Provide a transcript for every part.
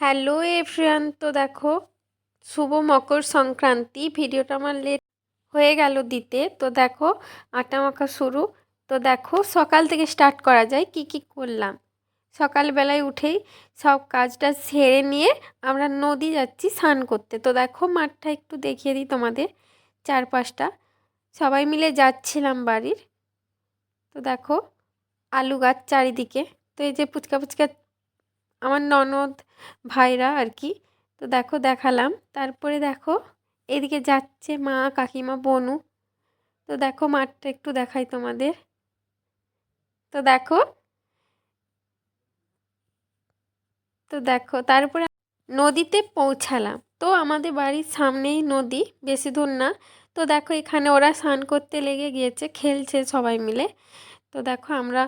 Hello everyone তো দেখো শুভ মকর সংক্রান্তি, ভিডিওটা আমার লেট হয়ে গেল দিতে। তো দেখো আটা মাখা শুরু। তো দেখো সকাল থেকে স্টার্ট করা যায়, কি কি করলাম? সকালবেলায় উঠেই সব কাজটা সেরে নিয়ে আমরা নদী যাচ্ছি স্নান করতে। তো দেখো মাঠটা একটু দেখিয়ে দিই তোমাদের চারপাশটা। সবাই মিলে যাচ্ছিলাম বাড়ির। তো দেখো আলু গাছ চারিদিকে। তো এই যে পুচকা পুচকা আমার ননদ ভাইরা আর কি তো দেখো, দেখালাম। তারপরে দেখো, এদিকে যাচ্ছে মা, কাকিমা, বনু। তো দেখো, মাঠটা একটু দেখাই তোমাদের। তো দেখো তো দেখো, তারপরে নদীতে পৌঁছালাম। তো আমাদের বাড়ির সামনেই নদী, বেশি দূর না। তো দেখো, এখানে ওরা স্নান করতে লেগে গিয়েছে, খেলছে সবাই মিলে। তো দেখো, আমরা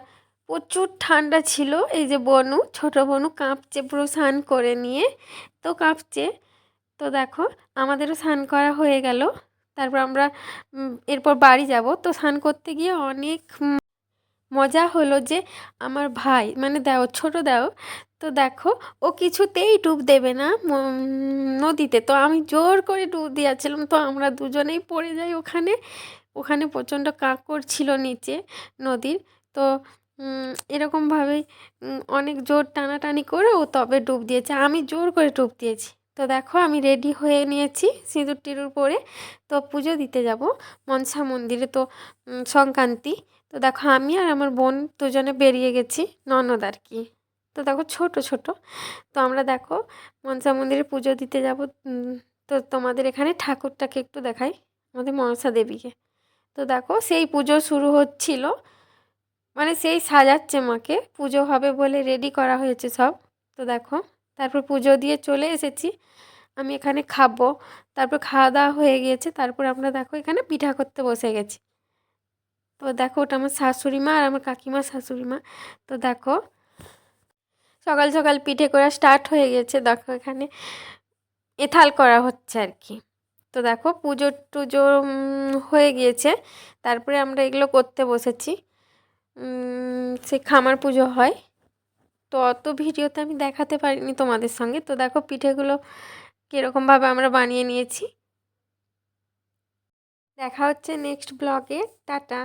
প্রচুর ঠান্ডা ছিল। এই যে বনু, ছোট বনু কাঁপছে পুরো স্নান করে নিয়ে। তো কাঁপছে। তো দেখো, আমাদেরও স্নান করা হয়ে গেল। তারপর আমরা এরপর বাড়ি যাব। তো স্নান করতে গিয়ে অনেক মজা হলো যে আমার ভাই মানে দেও, ছোট দেও, তো দেখো, ও কিছুতেই ডুব দেবে না নদীতে। তো আমি জোর করে ডুব দিয়েছিলাম। তো আমরা দুজনেই পড়ে যাই ওখানে। ওখানে প্রচণ্ড কাঁকড় ছিল নিচে, নদীর। তো এরকমভাবেই অনেক জোর টানাটানি করে ও তবে ডুব দিয়েছে। আমি জোর করে ডুব দিয়েছি। তো দেখো, আমি রেডি হয়ে নিয়েছি সিঁদুর টিঁদুর তো পুজো দিতে যাব মনসা মন্দিরে তো সংক্রান্তি। তো দেখো, আমি আর আমার বোন দুজনে বেরিয়ে গেছি ননদ আর কি। তো দেখো, ছোট ছোট। তো আমরা দেখো, মনসা মন্দিরে পুজো দিতে যাব। তো তোমাদের এখানে ঠাকুরটাকে একটু দেখাই, আমাদের মনসা দেবীকে। তো দেখো, সেই পুজো শুরু হচ্ছিল মানে সেই সাজাচ্ছে মাকে। পুজো হবে বলে রেডি করা হয়েছে সব। তো দেখো, তারপর পুজো দিয়ে চলে এসেছি। আমি এখানে খাব। তারপর খাওয়া দাওয়া হয়ে গিয়েছে। তারপর আমরা দেখো এখানে পিঠা করতে বসে গেছি। তো দেখো, ওটা আমার শাশুড়ি মা আর আমার কাকিমা শাশুড়ি মা। তো দেখো, সকাল সকাল পিঠে করা স্টার্ট হয়ে গেছে দেখো এখানে এথাল করা হচ্ছে আর কি। তো দেখো, পুজো টুজো হয়ে গিয়েছে। তারপরে আমরা এগুলো করতে বসেছি। সে খামার পুজো হয়। তো অত ভিডিওতে আমি দেখাতে পারিনি তোমাদের সঙ্গে। তো দেখো পিঠেগুলো কীরকমভাবে আমরা বানিয়ে নিয়েছি। দেখা হচ্ছে নেক্সট ব্লগে টাটা।